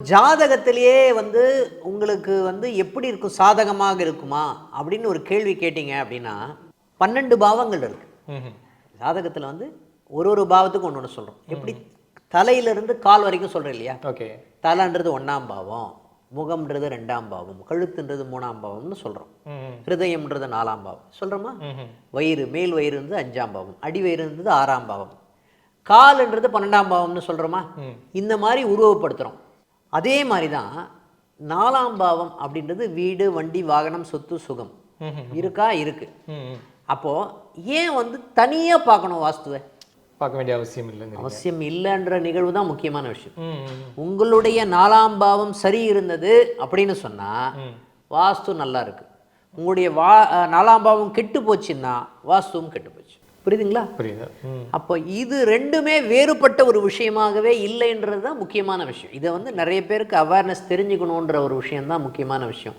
ஜாதகத்திலேயே வந்து உங்களுக்கு வந்து எப்படி இருக்கும் சாதகமாக இருக்குமா அப்படின்னு ஒரு கேள்வி கேட்டீங்க அப்படின்னா பன்னெண்டு பாவங்கள் இருக்கு. ஜாதகத்தில் வந்து ஒரு ஒரு பாவத்துக்கு ஒன்று ஒன்று சொல்கிறோம் எப்படி? தலையிலிருந்து கால் வரைக்கும் சொல்கிறேன் இல்லையா? ஓகே. தலைன்றது ஒன்றாம் பாவம் முகம்ன்றது ரெண்டாம் பாவம் கழுத்துன்றது மூணாம் பாவம்னு சொல்கிறோம். ஹிருதயம்ன்றது நாலாம் பாவம். சொல்கிறோமா. வயிறு மேல் வயிறு இருந்தது அஞ்சாம் பாவம் அடி வயிறு இருந்தது ஆறாம் பாவம். கால்ன்றது பன்னெண்டாம் பாவம்னு சொல்கிறோமா. இந்த மாதிரி உருவப்படுத்துகிறோம் அதே மாதிரி தான் நாலாம் பாவம் அப்படின்றது வீடு வண்டி வாகனம் சொத்து சுகம். இருக்கா? இருக்கு. அப்போது ஏன் வந்து தனியாக பார்க்கணும் வாஸ்துவை? பார்க்க வேண்டிய அவசியம் இல்லைங்க அவசியம் இல்லைன்ற நிகழ்வு தான் முக்கியமான விஷயம். உங்களுடைய நாலாம் பாவம் சரி இருந்தது அப்படின்னு சொன்னால். வாஸ்து நல்லா இருக்கு. உங்களுடைய வா நாலாம் பாவம் கெட்டு போச்சுன்னா வாஸ்துவும் கெட்டு போச்சு. புரியுதுங்களா? புரியுது. அப்போ இது ரெண்டுமே வேறுபட்ட ஒரு விஷயமாகவே இல்லைன்றது தான் முக்கியமான விஷயம். இதை வந்து நிறைய பேருக்கு அவேர்னஸ் தெரிஞ்சுக்கணுன்ற ஒரு விஷயம் தான் முக்கியமான விஷயம்.